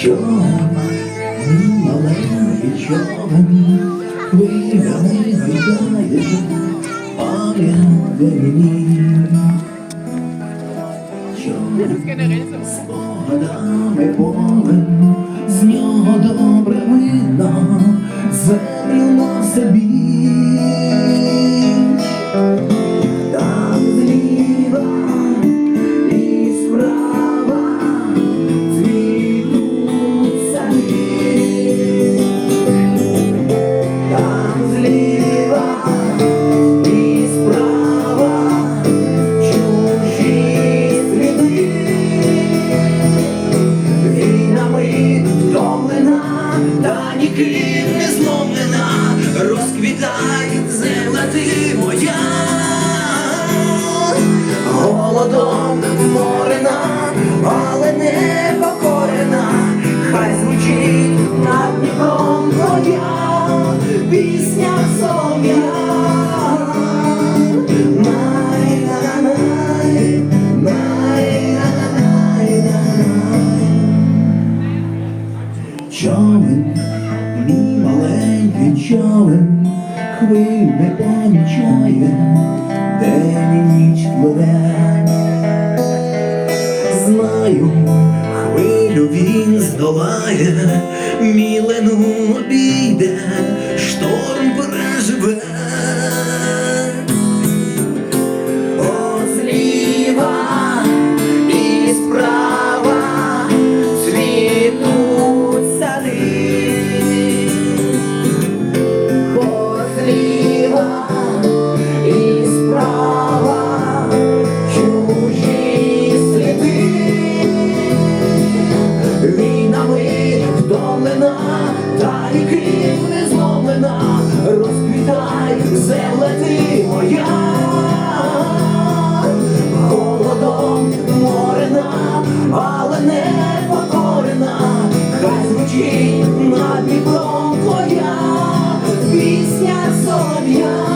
Човен, маленький човен, хвилями гайдає, пам'ятай мені. Човен, спогадами повен, з нього добре видно, ніким не зломлена, розквітай земля ти моя, хвиль не помічає, день і ніч пливе. Знаю, хвилю він здолає, мілену обійде, шторм переживе. та ріки не зломлена, розквітай, земле ти моя, холодом морена, але не покорена, хай звучить над Дніпром твоя, пісня солов'я.